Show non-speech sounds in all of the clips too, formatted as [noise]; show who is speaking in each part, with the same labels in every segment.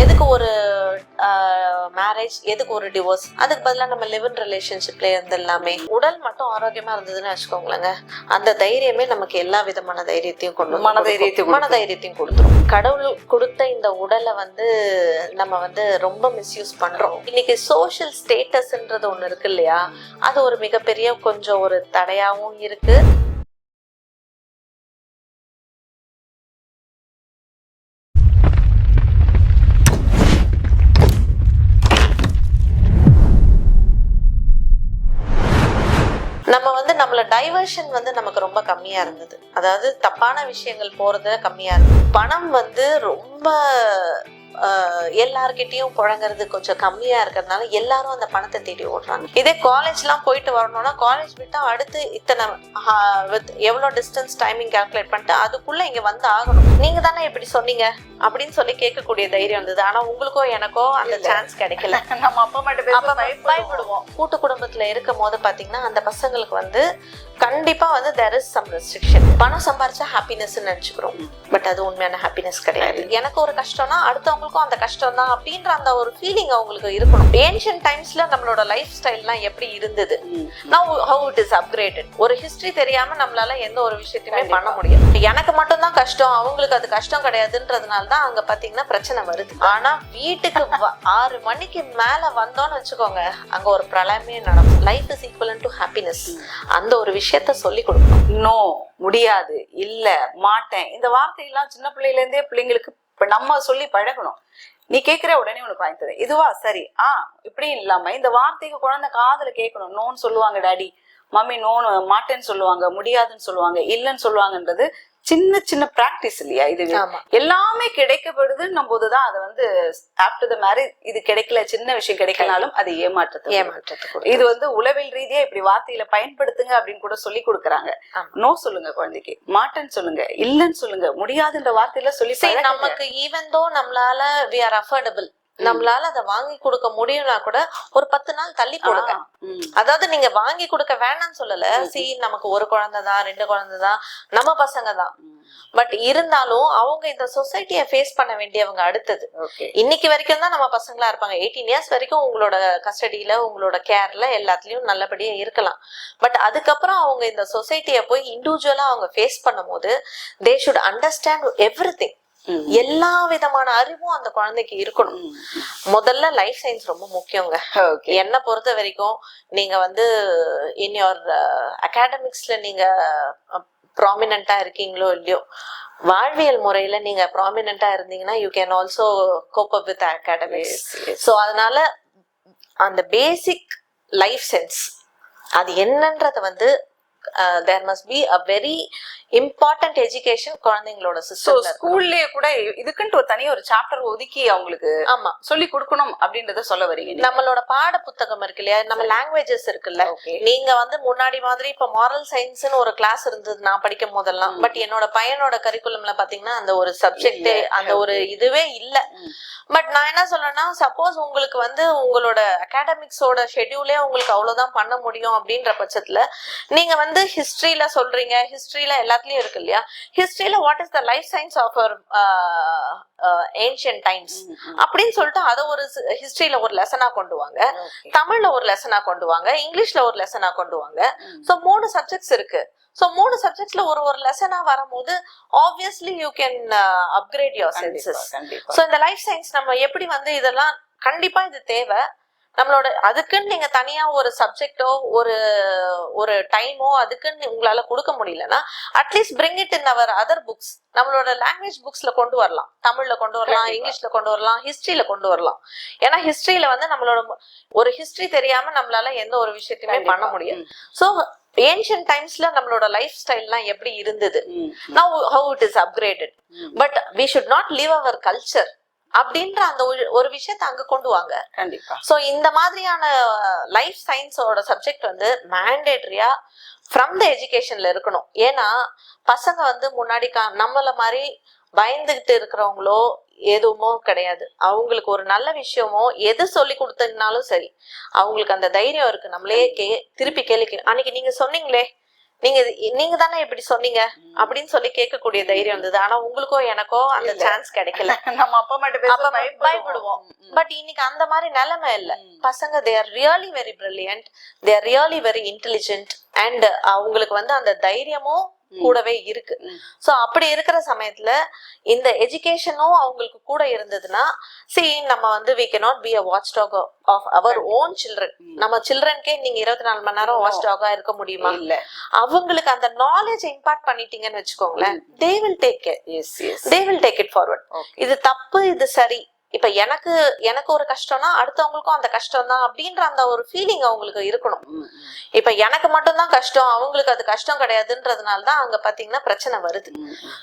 Speaker 1: எதுக்கு ஒரு மேரேஜ் எதுக்கு ஒரு டிவோர்ஸ் அதுக்கு பதிலாக நம்ம லிவ் இன் ரிலேஷன்ஷிப்ல இருந்து எல்லாமே உடல் மட்டும் ஆரோக்கியமா இருந்ததுன்னு வச்சுக்கோங்களேங்க. அந்த தைரியமே நமக்கு எல்லா விதமான தைரியத்தையும் கொண்டு
Speaker 2: மன தைரியத்தையும்.
Speaker 1: மன தைரியத்தையும் கொடுத்துரும். கடவுள் கொடுத்த இந்த உடலை வந்து நம்ம வந்து ரொம்ப மிஸ்யூஸ் பண்றோம். இன்னைக்கு சோஷியல் ஸ்டேட்டஸ்ன்றது ஒண்ணு இருக்கு இல்லையா? அது ஒரு மிகப்பெரிய கொஞ்சம் ஒரு தடையாவும் இருக்கு. நம்ம வந்து நம்மள டைவர்ஷன் வந்து நமக்கு ரொம்ப கம்மியா இருந்தது. அதாவது தப்பான விஷயங்கள் போறது கம்மியா இருந்தது. பணம் வந்து ரொம்ப எல்லார்கிட்டயும் புழங்குறது கொஞ்சம் கம்மியா இருக்கிறதுனால எல்லாரும் அந்த பணத்தை தேடி ஓடுறாங்க. இதே காலேஜ்லாம் போயிட்டு வரணும்னா காலேஜ் விட்டா அடுத்து இத்தனை with எவ்வளோ டிஸ்டன்ஸ் டைமிங் கால்குலேட் பண்ணிட்டு அதுக்குள்ள இங்க வந்து ஆகணும். நீங்க தானே இப்படி சொன்னீங்க? அப்படின்னு சொல்லி கேட்கக்கூடிய தைரியம் இருந்தது ஆனா உங்களுக்கோ எனக்கோ அந்த. சான்ஸ் கிடைக்கல. [laughs]
Speaker 2: நம்ம அப்பா மட்டும் பயப்படுவோம்.
Speaker 1: கூட்டு குடும்பத்துல இருக்கும் போது பாத்தீங்கன்னா அந்த பசங்களுக்கு வந்து கண்டிப்பா வந்து தேர் இஸ் சம் ரெஸ்ட்ரிக்ஷன் பணம் சம்பாரிச்சா ஹாப்பினஸ் நினைச்சுக்கிறோம். பட் அது உண்மையான ஹாப்பினஸ் கிடையாது. எனக்கு ஒரு கஷ்டம்னா அடுத்தவங்களுக்கும் அந்த கஷ்டம் தான் அப்படின்ற அந்த ஒரு ஃபீலிங் அவங்களுக்கு இருக்கணும். ஏன்ஷியன் டைம்ஸ்ல நம்மளோட லைஃப் ஸ்டைல்லாம் எப்படி இருந்தது. Now how it is upgraded ஒரு ஹிஸ்டரி தெரியாம நம்மளால எந்த ஒரு விஷயத்தையுமே. பண்ண முடியும் எனக்கு மட்டும் தான் கஷ்டம் அவங்களுக்கு அது கஷ்டம் கிடையாதுன்றதுனால தான் அங்க பாத்தீங்கன்னா பிரச்சனை வருது. ஆனா வீட்டுக்கு ஆறு மணிக்கு மேல வந்தோம்னு வச்சுக்கோங்க அங்க ஒரு பிரளயமே நடக்கும். Life is equivalent to happiness அந்த ஒரு விஷயத்த சொல்லி கொடுக்கணும்.
Speaker 2: நோ முடியாது. இல்ல மாட்டேன். இந்த வார்த்தையெல்லாம் சின்ன பிள்ளையில இருந்தே பிள்ளைங்களுக்கு இப்ப நம்ம சொல்லி பழகணும். நீ கேட்கிற உடனே உனக்கு வாங்கி தரேன். இதுவா? சரி. ஆ இப்படி இல்லாம இந்த வார்த்தைக்கு குழந்தை காதுல கேட்கணும் நோன்னு சொல்லுவாங்க டாடி. மம்மி நோன்னு மாட்டேன்னு சொல்லுவாங்க முடியாதுன்னு சொல்லுவாங்க இல்லைன்னு சொல்லுவாங்கன்றது சின்ன சின்ன பிராக்டிஸ் இல்லையா இது எல்லாமே கிடைக்கப்படுதுன்னும் போதுதான் அது வந்து ஆஃப்டர் த மேரேஜ் இது கிடைக்கல சின்ன விஷயம் கிடைக்கலாலும் அது ஏமாற்றத்தை
Speaker 1: ஏமாற்றத்துக்கு
Speaker 2: இது வந்து உளவியல் ரீதியா இப்படி வார்த்தையில பயன்படுத்துங்க அப்படின்னு கூட சொல்லி கொடுக்கறாங்க. நோ சொல்லுங்க குழந்தைக்கு. மாட்டேன்னு சொல்லுங்க இல்லன்னு சொல்லுங்க. முடியாதுன்ற வார்த்தையில சொல்லி.
Speaker 1: நமக்கு ஈவன் தோ நம்மளால வி ஆர் அஃபோர்டபிள் நம்மளால அதை வாங்கி கொடுக்க முடியும்னா கூட ஒரு பத்து நாள் தள்ளி போடுங்க. அதாவது நீங்க வாங்கி கொடுக்க வேணாம்னு சொல்லல. சி நமக்கு ஒரு குழந்தை தான் ரெண்டு குழந்தை தான் நம்ம பசங்க தான். பட் இருந்தாலும் அவங்க இந்த சொசைட்டியை ஃபேஸ் பண்ண வேண்டியவங்க அடுத்தது. இன்னைக்கு வரைக்கும் தான் நம்ம பசங்களா இருப்பாங்க. எயிட்டீன் இயர்ஸ் வரைக்கும் உங்களோட கஸ்டடியில உங்களோட கேர்ல எல்லாத்துலயும் நல்லபடியா இருக்கலாம். பட் அதுக்கப்புறம் அவங்க இந்த சொசைட்டியை போய் இண்டிவிஜுவலா அவங்க ஃபேஸ் பண்ணும்போது they should understand everything. எல்லா விதமான அறிவும் அந்த குழந்தைக்கு இருக்கணும். முதல்ல லைஃப் சயின்ஸ் ரொம்ப முக்கியங்க. என்னை பொறுத்த வரைக்கும் நீங்க வந்து இன் யோர் அகாடமிக்ஸ்ல நீங்க ப்ராமினண்டா இருக்கீங்களோ இல்லையோ வாழ்வியல் முறையில நீங்க ப்ராமினண்டா இருந்தீங்கன்னா you can also cope up with academics. So அதனால அந்த பேசிக் லைஃப் சென்ஸ் அது என்னன்றத வந்து there must be a very important education குழந்தைங்களோட
Speaker 2: சோ
Speaker 1: சிஸ்டம்ல
Speaker 2: ஸ்கூல்லயே கூட இதுக்குன்ட்டு ஒரு தனியா ஒரு சாப்டர் ஒதுக்கி அவங்களுக்கு
Speaker 1: ஆமா.
Speaker 2: சொல்லி கொடுக்கணும் அப்படின்றத சொல்ல வரீங்க.
Speaker 1: நம்மளோட பாட புத்தகம் இருக்கு இல்லையா? நம்ம லாங்குவேஜஸ் இருக்குல்ல. நீங்க வந்து முன்னாடி மாதிரி இப்ப மாரல் சயின்ஸ்னு ஒரு கிளாஸ் இருந்தது நான் படிக்கும் போதெல்லாம். பட் என்னோட பையனோட கரிக்குலம்ல பாத்தீங்கன்னா அந்த ஒரு சப்ஜெக்ட். அந்த ஒரு இதுவே இல்ல. பட் நான் என்ன சொல்றேன்னா சப்போஸ் உங்களுக்கு வந்து உங்களோட அகாடமிக்ஸோட ஷெட்யூலே உங்களுக்கு அவ்வளவுதான் பண்ண முடியும் அப்படின்ற பட்சத்துல நீங்க வந்து ஹிஸ்டரியில சொல்றீங்க. ஹிஸ்டரியில எல்லாத்துலயும் இருக்கு இல்லையா? ஹிஸ்டரியில what is the life science of our ancient times. அப்படின்னு சொல்லிட்டு அதை ஒரு ஹிஸ்டரியில ஒரு லெசனா கொண்டு வாங்க. தமிழ்ல ஒரு லெசனா கொண்டு வாங்க. இங்கிலீஷ்ல ஒரு லெசனா கொண்டு வாங்க. சோ மூணு சப்ஜெக்ட்ஸ் இருக்கு. சோ மூணு சப்ஜெக்ட்ஸ்ல ஒரு ஒரு லெசனா வரும்போது obviously you can upgrade your senses so இந்த லைஃப் சயின்ஸ் நம்ம எப்படி வந்து இதெல்லாம் கண்டிப்பா இது தேவை. நம்மளோட அதுக்குன்னு நீங்க தனியா ஒரு சப்ஜெக்டோ ஒரு ஒரு டைமோ அதுக்குன்னு உங்களால கொடுக்க முடியலன்னா at least bring it in our other books நம்மளோட லாங்குவேஜ் புக்ஸ்ல கொண்டு வரலாம். தமிழ்ல கொண்டு வரலாம். இங்கிலீஷ்ல கொண்டு வரலாம் ஹிஸ்டரியில கொண்டு வரலாம். ஏன்னா ஹிஸ்டரியில வந்து நம்மளோட ஒரு ஹிஸ்டரி தெரியாம நம்மளால எந்த ஒரு விஷயத்தையுமே பண்ண
Speaker 2: கண்டிப்பா.
Speaker 1: முடியாது
Speaker 2: ம்,
Speaker 1: சோ ஏன்ஷியன் டைம்ஸ்ல நம்மளோட லைஃப் ஸ்டைல்லாம் எப்படி இருந்தது? Now how it is upgraded. But we should not leave our culture அப்படின்ற அந்த ஒரு- விஷயத்தை அங்க கொண்டு வாங்க.
Speaker 2: கண்டிப்பா.
Speaker 1: சோ இந்த மாதிரியான லைஃப் சயின்ஸோட சப்ஜெக்ட் வந்து மேண்டேட்டரியா ஃப்ரம் த எஜுகேஷன்ல இருக்கணும். ஏன்னா பசங்க வந்து முன்னாடி நம்மள மாதிரி பயந்துகிட்டு இருக்கிறவங்களோ எதுவுமோ கிடையாது. அவங்களுக்கு ஒரு நல்ல விஷயமோ எது சொல்லி கொடுத்ததுனாலும் சரி அவங்களுக்கு அந்த தைரியம் இருக்கு. நம்மளே கே திருப்பி கேள்வி அன்னைக்கு நீங்க சொன்னீங்களே நீங்க நீங்க தானே இப்படி சொன்னீங்க? அப்படின்னு சொல்லி கேட்கக்கூடிய தைரியம் இருந்தது ஆனா உங்களுக்கோ எனக்கோ அந்த. சான்ஸ் கிடைக்கல. [laughs]
Speaker 2: நம்ம அப்பா மட்டும் பயப்படுவோம்.
Speaker 1: பட் இன்னைக்கு அந்த மாதிரி நிலைமை இல்ல. பசங்க they are really very brilliant they are really very intelligent and அவங்களுக்கு வந்து அந்த தைரியமும் கூடவே இருக்கு. சோ அப்படி இருக்கிற சமயத்துல இந்த எஜுகேஷனும் அவங்களுக்கு கூட இருந்ததுன்னா சி நம்ம வந்து we cannot be a watch dog of our own children நம்ம சில்ட்ரன்கே நீங்க இருபத்தி நாலு மணி நேரம் வாட்ச் டாகா இருக்க முடியுமா?
Speaker 2: இல்ல.
Speaker 1: அவங்களுக்கு அந்த நாலேஜ் இம்பார்ட் பண்ணிட்டீங்கன்னு வச்சுக்கோங்களேன் they will take
Speaker 2: S
Speaker 1: they will take it forward இது தப்பு இது சரி. இப்ப எனக்கு எனக்கு ஒரு கஷ்டம்னா அடுத்தவங்களுக்கும் அந்த கஷ்டம் தான் அப்படின்ற அந்த ஒரு ஃபீலிங் அவங்களுக்கு இருக்கணும். இப்ப எனக்கு மட்டும்தான் கஷ்டம் அவங்களுக்கு அது கஷ்டம் கிடையாதுன்றதுனால தான் அங்க பாத்தீங்கன்னா பிரச்சனை வருது.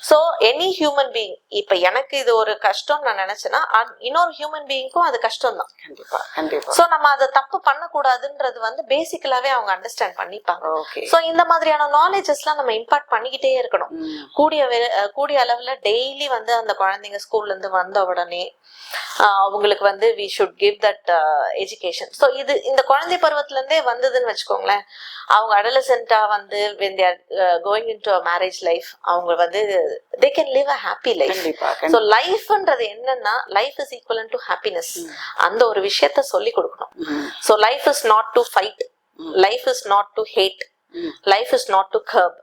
Speaker 1: சோ எனி ஹியூமன் பீயிங் இப்ப எனக்கு இது ஒரு கஷ்டம் நான் நினைச்சேன்னா இன்னொரு ஹியூமன் பீயிங்க்கும் அது கஷ்டம் தான்
Speaker 2: கண்டிப்பா கண்டிப்பா.
Speaker 1: சோ நம்ம அதை தப்பு பண்ணக்கூடாதுன்றது வந்து பேசிக்கலாவே அவங்க அண்டர்ஸ்டாண்ட் பண்ணிப்பாங்க. சோ இந்த மாதிரியான நாலேஜஸ்லாம் நம்ம இம்பார்ட் பண்ணிக்கிட்டே இருக்கணும். கூடிய கூடிய அளவுல டெய்லி வந்து அந்த குழந்தைங்க ஸ்கூல்ல இருந்து வந்த உடனே அவங்களுக்கு வந்து we should give that education so இது இந்த குழந்தை பருவத்துல இருந்தே வந்ததுன்னு வச்சுக்கோங்களேன். அவங்க அடலசென்டா வந்து when they're going into marriage life அவங்க வந்து they can live a happy life so லைஃப்ன்றது என்னன்னா life is equivalent to happiness அந்த ஒரு விஷயத்த சொல்லி கொடுக்கணும். So life is not to fight life is not to hate. Life is not to curb.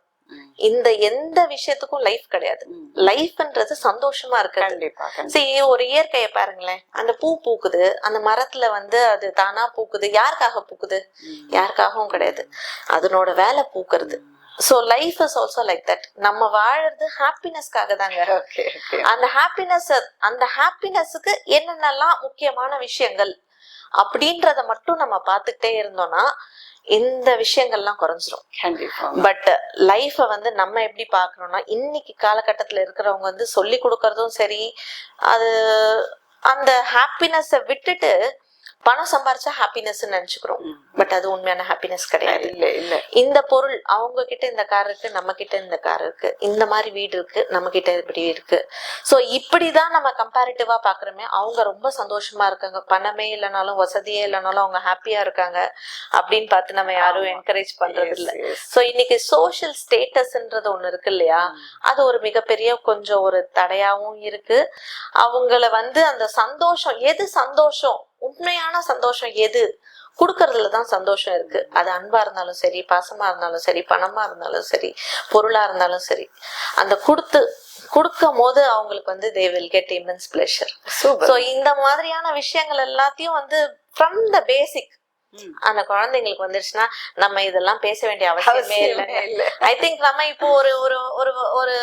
Speaker 1: இந்த எந்த விஷயத்துக்கும் லைஃப் கிடையாது. லைஃப்ன்றது சந்தோஷமா
Speaker 2: கண்டிப்பா
Speaker 1: சரி ஒரு இயற்கையை பாருங்களேன். அந்த பூ பூக்குது அந்த மரத்துல வந்து அது தானா பூக்குது யாருக்காக பூக்குது? யாருக்காகவும் கிடையாது. அதனோட வேலை பூக்குறது. So life is also like that நம்ம வாழறது ஹாப்பினஸ்க்காக தாங்க. [laughs] அந்த ஹாப்பினஸ் அந்த ஹாப்பினஸுக்கு என்னென்னலாம் முக்கியமான விஷயங்கள் அப்படின்றத மட்டும் நம்ம பார்த்துக்கிட்டே இருந்தோம்னா இந்த விஷயங்கள்லாம் குறைஞ்சிரும். பட் லைஃபை வந்து நம்ம எப்படி பார்க்கறோம்னா இன்னைக்கு காலகட்டத்தில் இருக்கிறவங்க வந்து சொல்லி கொடுக்கறதும் சரி அது அந்த ஹாப்பினஸை விட்டுட்டு பணம் சம்பாரிச்சா ஹாப்பினஸ் நினைச்சுக்கிறோம். பட் அது உண்மையான ஹாப்பினஸ் கிடையாது.
Speaker 2: இல்ல இல்ல.
Speaker 1: இந்த பொருள் அவங்க கிட்ட இந்த கார் இருக்கு நம்ம கிட்ட இந்த கார் இருக்கு. இந்த மாதிரி வீடு இருக்கு நம்ம கிட்ட இப்படி இருக்கு. சோ இப்படிதான் நம்ம கம்பேரிட்டிவா பாக்குறோமே அவங்க ரொம்ப சந்தோஷமா இருக்காங்க. பணமே இல்லைனாலும் வசதியே இல்லைனாலும் அவங்க ஹாப்பியா இருக்காங்க அப்படின்னு பார்த்து நம்ம யாரும். என்கரேஜ் பண்றது இல்ல. சோ இன்னைக்கு சோஷியல் ஸ்டேட்டஸ்ன்றது ஒண்ணு இருக்கு இல்லையா? அது ஒரு மிகப்பெரிய கொஞ்சம் ஒரு தடையாவும் இருக்கு. அவங்கள வந்து அந்த சந்தோஷம் எது சந்தோஷம்? உண்மையான சந்தோஷம் எது கொடுக்கறதுல தான் சந்தோஷம் இருக்கு அது அன்பா இருந்தாலும் சரி பாசமா இருந்தாலும் சரி பணமா இருந்தாலும் சரி பொருளா இருந்தாலும் சரி அந்த கொடுத்து கொடுக்கும் போது அவங்களுக்கு வந்து they will get immense pleasure. So இந்த மாதிரியான விஷயங்கள் எல்லாத்தையும் வந்து ஃப்ரம் த பேசிக். அந்த குழந்தைங்களுக்கு வந்துருச்சுன்னா நம்ம இதெல்லாம் பேச வேண்டிய அவசியமே
Speaker 2: இல்ல.
Speaker 1: ஐ திங்க் நம்ம இப்போ ஒரு ஒரு ஒரு ஒரு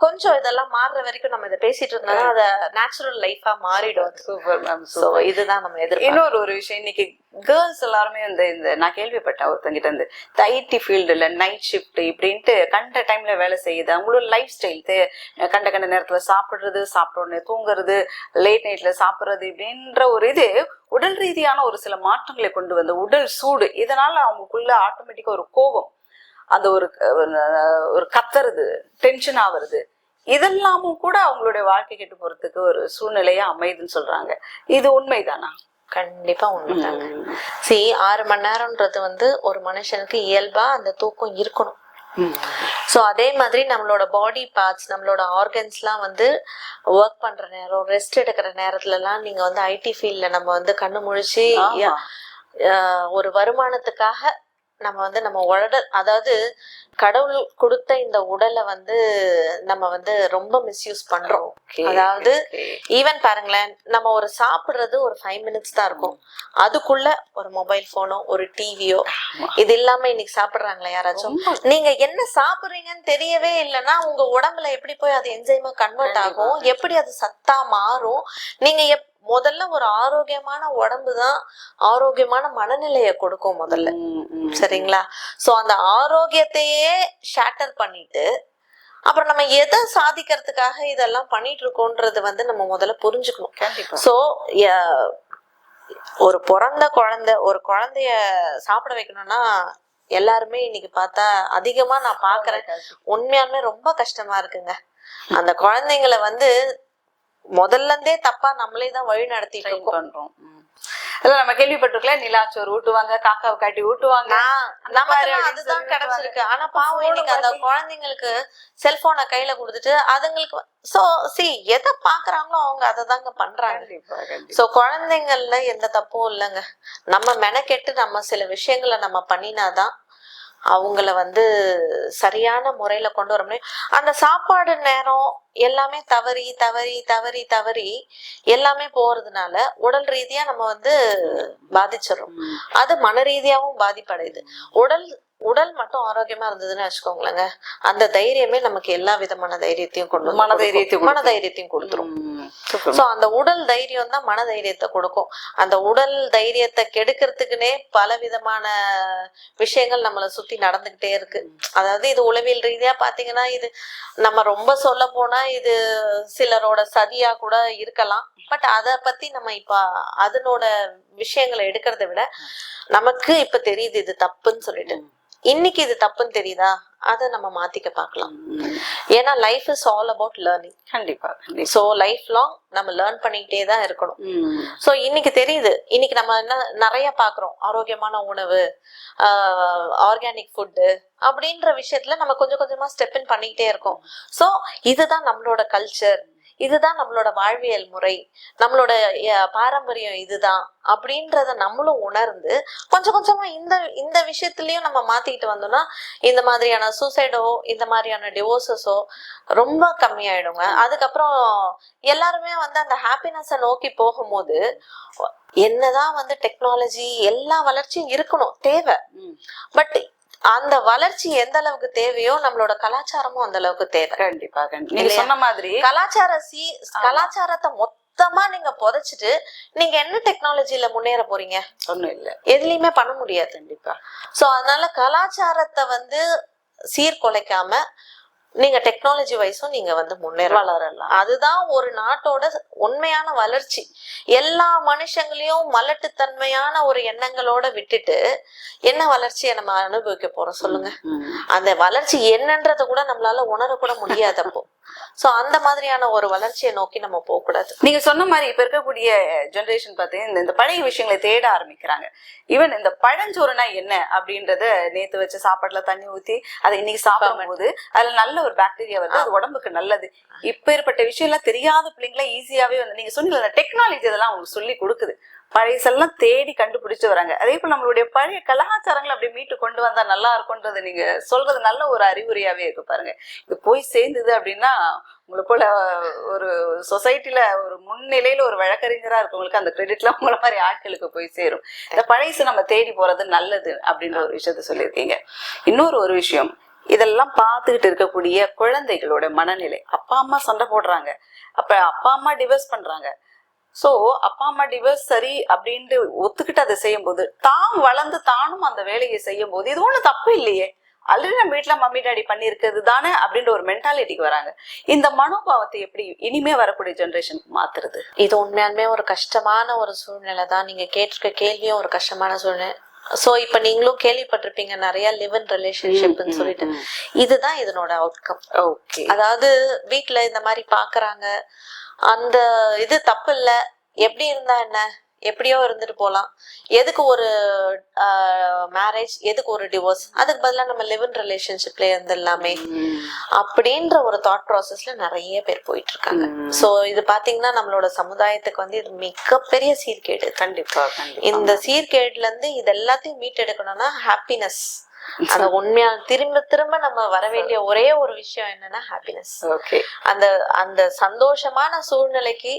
Speaker 1: கொஞ்சம் இதெல்லாம் மாறுற வரைக்கும் நம்ம இதை பேசிட்டு இருந்தோம்னா அத நேச்சுரல் லைஃபா மாறிடும்
Speaker 2: சூப்பர் மேம்
Speaker 1: சோ இதுதான் நம்ம எதிர்பார்க்கணும்
Speaker 2: இன்னொரு ஒரு விஷயம் இன்னைக்கு கேர்ள்ஸ் எல்லாருமே வந்து இந்த நான் கேள்விப்பட்டேன் ஒருத்தங்கிட்ட இருந்து ஐடி ஃபீல்டில் நைட் ஷிஃப்ட் இப்படின்ட்டு கண்ட டைம்ல வேலை செய்யுது. அவங்களோட லைஃப் ஸ்டைல் கண்ட கண்ட நேரத்தில் சாப்பிட்றது சாப்பிட்றோன்னு தூங்குறது லேட் நைட்ல சாப்பிட்றது இப்படின்ற ஒரு இது உடல் ரீதியான ஒரு சில மாற்றங்களை கொண்டு வந்த உடல் சூடு. இதனால அவங்களுக்குள்ள ஆட்டோமேட்டிக்காக ஒரு கோபம் அந்த ஒரு ஒரு- ஒரு கத்துறது டென்ஷன் ஆகுறது. இதெல்லாமும் கூட அவங்களுடைய வாழ்க்கை கெட்டு போறதுக்கு ஒரு சூழ்நிலையா அமையுதுன்னு சொல்றாங்க. இது உண்மைதானா?
Speaker 1: கண்டிப்பா உண்மைதாங்க. சி ஆறு மணி நேரம்ன்றது வந்து ஒரு மனுஷனுக்கு இயல்பா அந்த தூக்கம் இருக்கணும். ஸோ அதே மாதிரி நம்மளோட பாடி பார்ட்ஸ் நம்மளோட ஆர்கன்ஸ்லாம் வந்து ஒர்க் பண்ற நேரம் ரெஸ்ட் எடுக்கிற நேரத்துலலாம் நீங்க வந்து ஐடி ஃபீல்ட்ல நம்ம வந்து கண்ணு முழிச்சு ஒரு வருமானத்துக்காக நம்ம வந்து நம்ம உடல் அதாவது கடவுள் கொடுத்த இந்த உடலை வந்து நம்ம வந்து ரொம்ப மிஸ்யூஸ் பண்றோம். அதாவது. ஈவன் பாருங்களேன் நம்ம ஒரு சாப்பிடுறது ஒரு ஃபைவ் மினிட்ஸ் தான் இருக்கும். அதுக்குள்ள ஒரு மொபைல் போனோ ஒரு டிவியோ இது இல்லாம இன்னைக்கு சாப்பிடுறாங்களா யாராச்சும்? நீங்க என்ன சாப்பிடுறீங்கன்னு தெரியவே இல்லைன்னா உங்க உடம்புல எப்படி போய் அது என்ஜைமா கன்வெர்ட் ஆகும்? எப்படி அது சத்தா மாறும்? நீங்க எப் முதல்ல ஒரு ஆரோக்கியமான உடம்பு தான் ஆரோக்கியமான மனநிலையை கொடுக்கும் முதல்ல. சரிங்களா? சோ அந்த ஆரோக்கியத்தையே ஷேட்டர் பண்ணிட்டு அப்புறம் நம்ம எதை சாதிக்கிறதுக்காக இதெல்லாம் பண்ணிட்டு இருக்கோன்றது வந்து நம்ம முதல்ல புரிஞ்சுக்கணும். சோ ஒரு பிறந்த குழந்தை ஒரு குழந்தைய சாப்பிட வைக்கணும்னா எல்லாருமே இன்னைக்கு பார்த்தா அதிகமா நான் பாக்குறேன் உண்மையாலுமே ரொம்ப கஷ்டமா இருக்குங்க. அந்த குழந்தைங்களை வந்து முதல்ல இருந்தே தப்பா நம்மளே தான் வழி நடத்திட்டு
Speaker 2: பண்றோம். அதெல்லாம் நம்ம கேள்விப்பட்டிருக்கல நிலாச்சோறு ஊட்டுவாங்க காக்காவை காட்டி ஊட்டுவாங்க.
Speaker 1: அதுதான் கிடைச்சிருக்கு. ஆனா பாவம் இன்னைக்கு அந்த குழந்தைங்களுக்கு செல்போனை கையில கொடுத்துட்டு அதுங்களுக்கு சோ சி எதை பாக்குறாங்களோ அவங்க அதை தாங்க பண்றாங்க. சோ குழந்தைங்கள்ல எந்த தப்பும் இல்லைங்க. நம்ம மெனக்கெட்டு நம்ம சில விஷயங்களை நம்ம பண்ணினாதான் அவங்கள வந்து சரியான முறையில கொண்டு வர முடியும். அந்த சாப்பாடு நேரம் எல்லாமே தவறி தவறி தவறி தவறி எல்லாமே போறதுனால உடல் ரீதியா நம்ம வந்து பாதிச்சிடுறோம். அது மன ரீதியாவும் பாதிப்படையுது. உடல் உடல் மட்டும் ஆரோக்கியமா இருந்ததுன்னு வச்சுக்கோங்களேங்க. அந்த தைரியமே நமக்கு எல்லா விதமான தைரியத்தையும் கொண்டு வந்து
Speaker 2: மன தைரியத்தை
Speaker 1: கொடுக்கும். மன தைரியத்தையும் கொடுத்துரும். சோ அந்த உடல் தைரியம் தான் மன தைரியத்தை கொடுக்கும். அந்த உடல் தைரியத்தை கெடுக்கிறதுக்குனே பல விதமான விஷயங்கள் நம்மளை சுத்தி நடந்துகிட்டே இருக்கு. அதாவது இது உளவியல் ரீதியா பாத்தீங்கன்னா இது நம்ம ரொம்ப சொல்ல போனா இது சிலரோட சதியா கூட இருக்கலாம். பட் அத பத்தி நம்ம இப்ப அதனோட விஷயங்களை எடுக்கிறத விட நமக்கு இப்ப தெரியுது இது தப்புன்னு சொல்லிட்டு. இன்னைக்கு இது தப்புன்னு தெரியுதா? அதை நம்ம மாத்திக்க பார்க்கலாம். ஏன்னா life is all about learning
Speaker 2: கண்டிப்பா
Speaker 1: ஸோ லைஃப் லாங் நம்ம லேர்ன் பண்ணிக்கிட்டே தான் இருக்கணும். ஸோ இன்னைக்கு தெரியுது. இன்னைக்கு நம்ம என்ன நிறைய பார்க்குறோம். ஆரோக்கியமான உணவு ஆர்கானிக் ஃபுட்டு அப்படின்ற விஷயத்துல நம்ம கொஞ்சம் கொஞ்சமா ஸ்டெப் இன் பண்ணிக்கிட்டே இருக்கோம். ஸோ இதுதான் நம்மளோட கல்ச்சர் இதுதான் நம்மளோட வாழ்வியல் முறை நம்மளோட பாரம்பரியம் இதுதான் அப்படின்றத நம்மளும் உணர்ந்து கொஞ்சம் கொஞ்சமா இந்த இந்த விஷயத்துலயும் நம்ம மாத்திக்கிட்டு வந்தோம்னா இந்த மாதிரியான சூசைடோ இந்த மாதிரியான டிவோர்ஸஸோ ரொம்ப கம்மியாயிடுங்க அதுக்கப்புறம் எல்லாருமே வந்து அந்த ஹாப்பினஸை நோக்கி போகும்போது என்னதான் வந்து டெக்னாலஜி எல்லா வளர்ச்சியும் இருக்கணும் தேவை. பட் அந்த வளர்ச்சி எந்த அளவுக்கு தேவையோ நம்மளோட கலாச்சாரமும் அந்த அளவுக்கு தேவை.
Speaker 2: கண்டிப்பா நீங்க? சொன்ன மாதிரி
Speaker 1: கலாச்சார சி. கலாச்சாரத்தை மொத்தமா நீங்க புதைச்சிட்டு நீங்க என்ன டெக்னாலஜில முன்னேற போறீங்க?
Speaker 2: ஒண்ணும் இல்ல.
Speaker 1: எதுலயுமே பண்ண முடியாது.
Speaker 2: கண்டிப்பா.
Speaker 1: சோ அதனால கலாச்சாரத்தை வந்து சீர்குலைக்காம நீங்க டெக்னாலஜி வைஸும் நீங்க வந்து முன்னேறலாம்
Speaker 2: வளரலாம்.
Speaker 1: அதுதான் ஒரு நாட்டோட உண்மையான வளர்ச்சி. எல்லா மனுஷங்களையும் மலட்டுத்தன்மையான ஒரு எண்ணங்களோட விட்டுட்டு என்ன வளர்ச்சியை நம்ம அனுபவிக்க போறோம் சொல்லுங்க. அந்த வளர்ச்சி என்னன்றத கூட நம்மளால உணரக்கூட முடியாது சோ அந்த மாதிரியான ஒரு வளர்ச்சியை நோக்கி நம்ம போக கூடாது
Speaker 2: நீங்க சொன்ன மாதிரி இப்ப இருக்கக்கூடிய ஜெனரேஷன் பார்த்தீங்கன்னா இந்த- பழைய விஷயங்களை தேட ஆரம்பிக்கிறாங்க. ஈவன் இந்த பழஞ்சோறுனா என்ன அப்படின்றத நேத்து வச்ச சாப்பாட்டுல தண்ணி ஊத்தி அதை இன்னைக்கு சாப்பிடும் போது அதுல நல்ல ஒரு பாக்டீரியா வருது அது உடம்புக்கு நல்லது. இப்ப ஏற்பட்ட விஷயம் எல்லாம் தெரியாத பிள்ளைங்களா ஈஸியாவே வந்து நீங்க சொன்னீங்க அந்த டெக்னாலஜி அதெல்லாம் உங்களுக்கு சொல்லி கொடுக்குது. பழையசெல்லாம் தேடி கண்டுபிடிச்சு வராங்க. அதே போல நம்மளுடைய பழைய கலாச்சாரங்களை அப்படியே மீட்டு கொண்டு வந்தா நல்லா இருக்கும்ன்றது நீங்க சொல்றது நல்ல ஒரு அறிகுறியாவே இருக்கு பாருங்க. இது போய் சேர்ந்தது அப்படின்னா உங்களை போல ஒரு சொசைட்டில ஒரு முன்னிலையில ஒரு வழக்கறிஞரா இருக்கவங்களுக்கு அந்த கிரெடிட்லாம் உங்களை மாதிரி ஆட்களுக்கு போய் சேரும். இந்த பழைசு நம்ம தேடி போறது நல்லது அப்படின்ற ஒரு விஷயத்த சொல்லியிருக்கீங்க. இன்னொரு ஒரு விஷயம் இதெல்லாம் பார்த்துக்கிட்டு இருக்கக்கூடிய குழந்தைகளோட மனநிலை. அப்பா அம்மா சண்டை போடுறாங்க. அப்ப அப்பா அம்மா டிவர்ஸ் பண்றாங்க. சோ அப்பா அம்மா டிவர்ஸ் சரி அப்படின்ட்டு ஒத்துக்கிட்டு அதை செய்யும்போது தான் வளர்ந்து தானும் அந்த வேலையை செய்யும் போது இது ஒண்ணு தப்பு இல்லையே? ஆல்ரெடி நம்ம வீட்டுல மம்மி டாடி பண்ணியிருக்கிறது தானே அப்படின்ற ஒரு மென்டாலிட்டிக்கு வராங்க. இந்த மனோபாவத்தை எப்படி இனிமே வரக்கூடிய ஜென்ரேஷன் மாத்துறது?
Speaker 1: இது உண்மையாலுமே ஒரு கஷ்டமான ஒரு சூழ்நிலை தான் நீங்க கேட்டிருக்க கேள்வியும் ஒரு கஷ்டமான சூழ்நிலை. சோ இப்ப நீங்களும் கேள்விப்பட்டிருப்பீங்க நிறைய லிவ் இன் ரிலேஷன்ஷிப்னு சொல்லிட்டு. இதுதான் இதனோட அவுட்கம்
Speaker 2: ஓகே
Speaker 1: அதாவது வீட்ல இந்த மாதிரி பாக்குறாங்க. அந்த இது தப்பு இல்ல. எப்படி இருந்தா என்ன? எப்படியோ இருந்துட்டு போலாம். எதுக்கு ஒரு மேரேஜ் எதுக்கு ஒரு டிவோர்ஸ் அதுக்கு பதிலா நம்ம லிவ் இன் ரிலேஷன்ஷிப்ல இருந்துடலாமே. அப்படின்ற ஒரு தாட் ப்ராசஸ்ல நிறைய பேர் போயிட்டு இருக்காங்க. சோ இது பாத்தீங்கன்னா நம்மளோட சமுதாயத்துக்கு வந்து இது மிகப்பெரிய சீர்கேடு.
Speaker 2: கண்டிப்பா
Speaker 1: இந்த சீர்கேடுல இருந்து இது எல்லாத்தையும் மீட்டெடுக்கணும்னா ஹாப்பினஸ் அத உண்மையா திரும்ப திரும்ப நம்ம வர வேண்டிய ஒரே ஒரு விஷயம் என்னன்னா ஹாப்பினஸ்
Speaker 2: ஓகே
Speaker 1: அந்த அந்த சந்தோஷமான சூழ்நிலைக்கு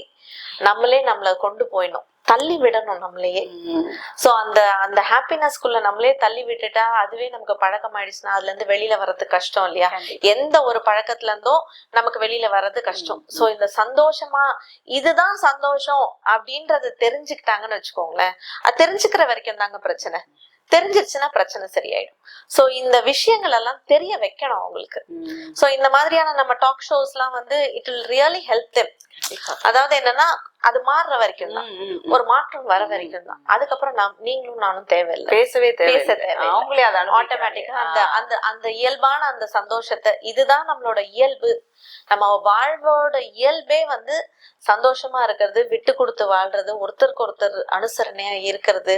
Speaker 1: நம்மளே நம்மள கொண்டு போயிடணும். தள்ளி விடணும் நம்மளையே. சோ அந்த அந்த ஹாப்பினஸ்க்குள்ள நம்மளே தள்ளி விட்டுட்டா அதுவே நமக்கு பழக்கம் ஆயிடுச்சுன்னா அதுல இருந்து வெளியில வர்றது கஷ்டம் இல்லையா? எந்த ஒரு பழக்கத்துல இருந்தும் நமக்கு வெளியில வர்றது கஷ்டம். சோ இந்த சந்தோஷமா இதுதான் சந்தோஷம் அப்படின்றத தெரிஞ்சுக்கிட்டாங்கன்னு வச்சுக்கோங்களேன். அது தெரிஞ்சுக்கிற வரைக்கும் தாங்க பிரச்சனை. தெரிஞ்சிருச்சுன்னா பிரச்சனை சரியாயிடும். சோ இந்த விஷயங்கள் எல்லாம் தெரிய வைக்கணும் அவங்களுக்கு. சோ இந்த மாதிரியான நம்ம டாக் ஷோஸ் எல்லாம் வந்து it will really help them அதாவது என்னன்னா அது மாறுற வரைக்கும் தான். ஒரு மாற்றம் வர வரைக்கும் தான் அதுக்கப்புறம் நாம் நீங்களும் நானும் தேவையில்லை.
Speaker 2: பேசவே
Speaker 1: பேச
Speaker 2: தேவை
Speaker 1: தேவையில்லை.
Speaker 2: அவங்களே அதை
Speaker 1: ஆட்டோமேட்டிக்கா அந்த அந்த அந்த இயல்பான அந்த சந்தோஷத்தை இதுதான் நம்மளோட இயல்பு. நம்ம வாழ்வோட இயல்பே வந்து சந்தோஷமா இருக்கிறது விட்டு கொடுத்து வாழ்றது ஒருத்தருக்கு ஒருத்தர் அனுசரணையா இருக்கிறது.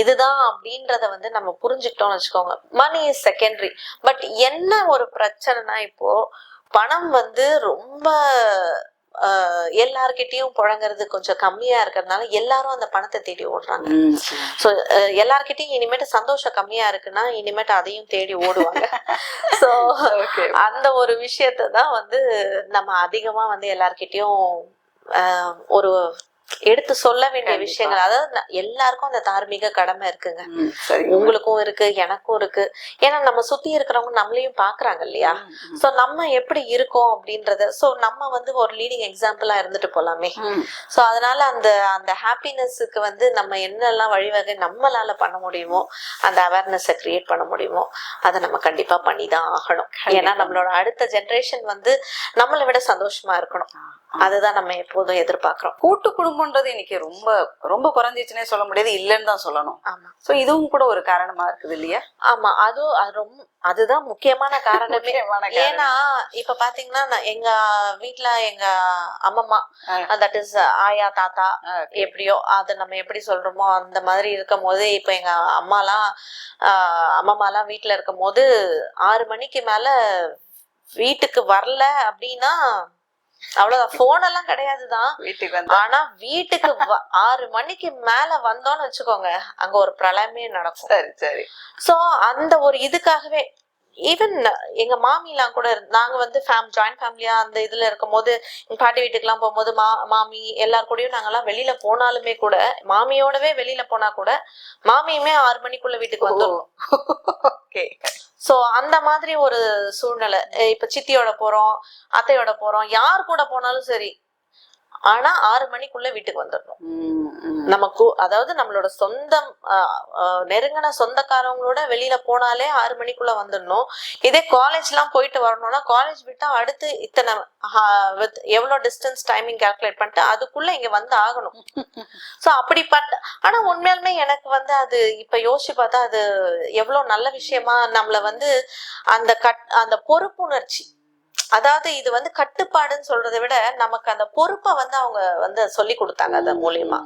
Speaker 1: இதுதான் அப்படின்றத வந்து நம்ம புரிஞ்சுக்கிட்டோம்னு வச்சுக்கோங்க. மணி இஸ் செகண்டரி பட் என்ன ஒரு பிரச்சனைனா இப்போ பணம் வந்து ரொம்ப எல்லார்கிட்டயும் புழங்குறது கொஞ்சம் கம்மியா இருக்கிறதுனால எல்லாரும் அந்த பணத்தை தேடி ஓடுறாங்க. ஸோ எல்லார்கிட்டயும் இனிமேட்டு சந்தோஷம் கம்மியா இருக்குன்னா இனிமேட்டு அதையும் தேடி ஓடுவாங்க [laughs] ஸோ
Speaker 2: Okay.
Speaker 1: அந்த ஒரு விஷயத்தை தான் வந்து நம்ம அதிகமா வந்து எல்லார்கிட்டயும் ஒரு எடுத்து சொல்ல வேண்டிய. விஷயங்கள். அதாவது எல்லாருக்கும் அந்த தார்மீக கடமை இருக்குங்க. உங்களுக்கும் இருக்கு எனக்கும் இருக்கு. ஏன்னா நம்ம சுத்தி இருக்கிறவங்க நம்மளையும் பாக்குறாங்க இல்லையா. சோ நம்ம எப்படி இருக்கோம் அப்படின்றத சோ நம்ம வந்து ஒரு லீடிங் எக்ஸாம்பிளா இருந்துட்டு போலாமே. ஸோ அதனால அந்த அந்த ஹாப்பினஸ்க்கு வந்து நம்ம என்னெல்லாம் வழிவகை நம்மளால பண்ண முடியுமோ அந்த அவேர்னஸை கிரியேட் பண்ண முடியுமோ அதை நம்ம கண்டிப்பா பண்ணி தான் ஆகணும். ஏன்னா. நம்மளோட அடுத்த ஜெனரேஷன் வந்து நம்மளை விட சந்தோஷமா இருக்கணும். அதுதான் நம்ம எப்போதும் எதிர்பார்க்கிறோம்.
Speaker 2: கூட்டு குடும்பம்ன்றது இன்னைக்கு ரொம்ப ரொம்ப குறைஞ்சிச்சுன்னே சொல்ல முடியாது இல்லைன்னு தான் சொல்லணும். சோ இதுவும் கூட ஒரு காரணமா இருக்குது இல்லையா?
Speaker 1: ஆமா அதுவும் அது ரொம்ப அதுதான் முக்கியமான காரணமே. ஏன்னா இப்ப பாத்தீங்கன்னா எங்க வீட்ல எங்க அம்மம்மா. தட் இஸ் ஆயா தாத்தா எப்படியோ அதை நம்ம எப்படி சொல்றோமோ அந்த மாதிரி இருக்கும் போது இப்ப எங்க அம்மாலாம் அம்மம்மாலாம் வீட்டுல இருக்கும் போது ஆறு மணிக்கு மேல வீட்டுக்கு வரல அப்படின்னா அவ்வளவுதான். போன் எல்லாம் கிடையாதுதான்.
Speaker 2: வீட்டுக்கு வந்து.
Speaker 1: ஆனா வீட்டுக்கு ஆறு மணிக்கு மேல வந்தோம்னு வச்சுக்கோங்க அங்க ஒரு பிரளயமே நடக்கும்.
Speaker 2: சரி சரி.
Speaker 1: சோ அந்த ஒரு இதுக்காகவே ஈவன் எங்க மாமிலாம் கூட நாங்க வந்து ஃபேம் ஜாயிண்ட் ஃபேமிலியா அந்த இதுல இருக்கும் போது எங்க பாட்டி வீட்டுக்குலாம் போகும்போது மா மாமி எல்லார் கூடயும் நாங்கெல்லாம் வெளியில போனாலுமே கூட மாமியோடவே வெளியில போனா கூட மாமியுமே ஆறு மணிக்குள்ள வீட்டுக்கு வந்துடும்
Speaker 2: ஓகே
Speaker 1: சோ அந்த மாதிரி ஒரு சூழ்நிலை. இப்ப சித்தியோட போறோம் அத்தையோட போறோம் யார் கூட போனாலும் சரி ஆனா ஆறு மணிக்குள்ள வீட்டுக்கு வந்துடணும் நமக்கு அதாவது நம்மளோட சொந்தம் நெருங்கின சொந்தக்காரவங்களோட வெளியில போனாலே ஆறு மணிக்குள்ள வந்துடணும் இதே காலேஜ் எல்லாம் போயிட்டு வரணும்னா காலேஜ் விட்டா அடுத்து இத்தனை எவ்வளவு டிஸ்டன்ஸ் டைமிங் கால்குலேட் பண்ணிட்டு அதுக்குள்ள இங்க வந்து ஆகணும். [laughs] சோ அப்படிப்பட்ட ஆனா உண்மையாலுமே எனக்கு வந்து அது இப்ப யோசிச்சு பார்த்தா அது எவ்வளவு நல்ல விஷயமா நம்மள வந்து அந்த கட் அந்த பொறுப்புணர்ச்சி அதாவது இது வந்து கட்டுப்பாடுன்னு சொல்றதை விட நமக்கு அந்த பொறுப்பை வந்து அவங்க வந்து சொல்லி கொடுத்தாங்க அது மூலியமா.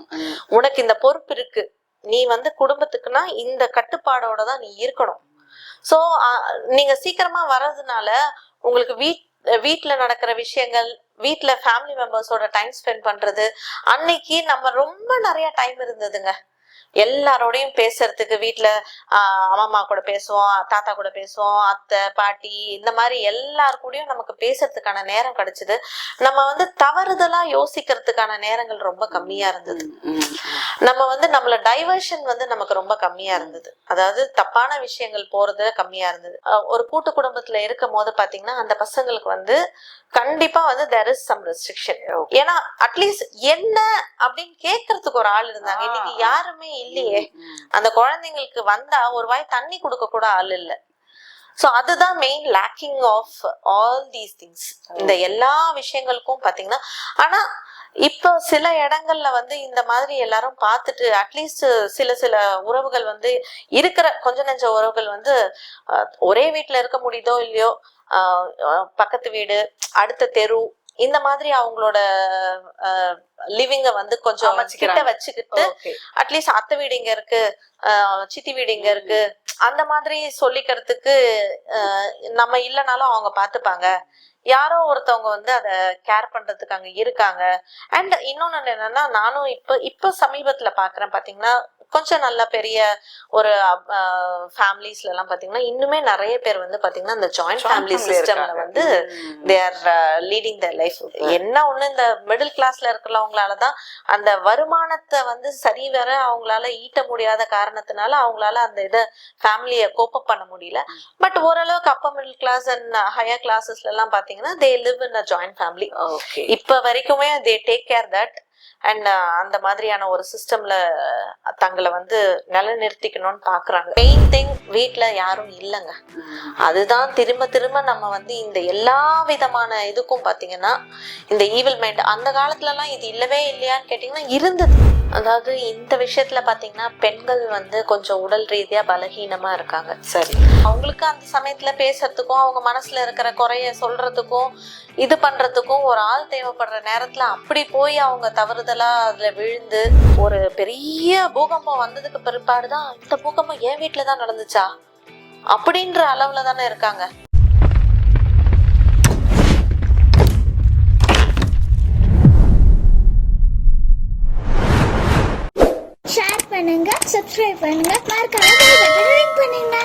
Speaker 1: உனக்கு இந்த பொறுப்பு இருக்கு. நீ வந்து குடும்பத்துக்குன்னா இந்த கட்டுப்பாடோட தான் நீ இருக்கணும். சோ நீங்க சீக்கிரமா வர்றதுனால உங்களுக்கு வீட் வீட்டில் நடக்கிற விஷயங்கள் வீட்டில் ஃபேமிலி மெம்பர்ஸோட டைம் ஸ்பெண்ட் பண்றது அன்னைக்கு நம்ம ரொம்ப நிறைய டைம் இருந்ததுங்க. எல்லாரோடையும் பேசுறதுக்கு வீட்ல ஆஹ் அம்மா கூட பேசுவோம் தாத்தா கூட பேசுவோம் அத்தை பாட்டி இந்த மாதிரி எல்லார் கூடயும் நமக்கு பேசுறதுக்கான நேரம் கிடைச்சது. நம்ம வந்து தவறுதலா யோசிக்கிறதுக்கான நேரங்கள் ரொம்ப கம்மியா இருந்தது. நம்ம வந்து நம்மள டைவர்ஷன் வந்து நமக்கு ரொம்ப கம்மியா இருந்தது. அதாவது தப்பான விஷயங்கள் போறது கம்மியா இருந்தது. ஒரு கூட்டு குடும்பத்துல இருக்கும் போது பாத்தீங்கன்னா அந்த பசங்களுக்கு வந்து கண்டிப்பா வந்து தெர் இஸ் சம் ரெஸ்ட்ரிக்ஷன் ஏன்னா அட்லீஸ்ட் என்ன அப்படின்னு கேட்கறதுக்கு ஒரு ஆள் இருந்தாங்க. இன்னைக்கு யாருமே இல்லையே. அந்த குழந்தைங்களுக்கு வந்தா ஒரு வாய் தண்ணி கொடுக்க கூட ஆள் இல்ல. சோ அதுதான் main lacking of all these things இந்த எல்லா விஷயங்களுக்கும் பாத்தீங்கன்னா ஆனா இப்போ சில இடங்கள்ல வந்து இந்த மாதிரி எல்லாரும் பார்த்துட்டு அட்லீஸ்ட் சில சில உறவுகள் வந்து இருக்கிற கொஞ்ச நெஞ்ச உறவுகள் வந்து ஒரே வீட்டில் இருக்க முடியுதோ இல்லையோ ஆஹ், பக்கத்து வீடு அடுத்த தெரு இந்த மாதிரி அவங்களோட லிவிங்க வந்து கொஞ்சம் கிட்ட. வச்சுக்கிட்டு அட்லீஸ்ட் அத்தை வீடு இங்க இருக்கு சித்தி வீடு இங்க இருக்கு அந்த மாதிரி சொல்லிக்கிறதுக்கு நம்ம இல்லைனாலும் அவங்க பாத்துப்பாங்க யாரோ ஒருத்தவங்க வந்து அத கேர் பண்றதுக்கு அங்க இருக்காங்க. அண்ட் இன்னொன்னு என்னன்னா நானும் இப்ப இப்ப சமீபத்துல பாக்குறேன் பாத்தீங்கன்னா கொஞ்சம் நல்ல பெரிய ஒரு ஃபேமிலிஸ்ல எல்லாம் பாத்தீங்கன்னா இன்னுமே நிறைய பேர் வந்து பாத்தீங்கன்னா இந்த ஜாயிண்ட் ஃபேமிலி சிஸ்டம்ல வந்து they are leading the life என்ன ஒண்ணு இந்த மிடில் கிளாஸ்ல இருக்கிறவங்களால தான் அந்த வருமானத்தை வந்து சரிவர அவங்களால ஈட்ட முடியாத காரணத்தினால அவங்களால அந்த இதை ஃபேமிலியை கோப்பப் பண்ண முடியல. பட் ஓரளவுக்கு upper middle class and higher கிளாஸஸ்ல எல்லாம் பாத்தீங்கன்னா they live in a joint family
Speaker 2: okay
Speaker 1: இப்ப வரைக்குமே they take care that and அந்த மாதிரியான ஒரு சிஸ்டம்ல தங்களை வந்து நிலைநிறுத்திக்கணும்னு பாக்குறாங்க. மெயின் திங் வீட்ல யாரும் இல்லைங்க. அதுதான் திரும்ப திரும்ப நம்ம வந்து இந்த எல்லா விதமான இதுக்கும் பாத்தீங்கன்னா இந்த ஈவில் மைண்ட் அந்த காலத்துல எல்லாம் இது இல்லவே இல்லையான்னு கேட்டீங்கன்னா இருந்தது. அதாவது இந்த விஷயத்துல பாத்தீங்கன்னா பெண்கள் வந்து கொஞ்சம் உடல் ரீதியா பலகீனமா இருக்காங்க.
Speaker 2: சரி.
Speaker 1: அவங்களுக்கு அந்த சமயத்துல பேசுறதுக்கும் அவங்க மனசுல இருக்கிற குறைய சொல்றதுக்கும் இது பண்றதுக்கும் ஒரு ஆள் தேவைப்படுற நேரத்துல அப்படி போய் அவங்க தவறுதலா அதுல விழுந்து ஒரு பெரிய பூகம்பம் வந்ததுக்கு பிற்பாடுதான் இந்த பூகம்பம் என் வீட்டுல தான் நடந்துச்சா? அப்படின்ற அளவுல தானே இருக்காங்க.
Speaker 3: ஷேர் பண்ணுங்க சப்ஸ்கிரைப் பண்ணுங்க மறக்காம பண்ணுங்க.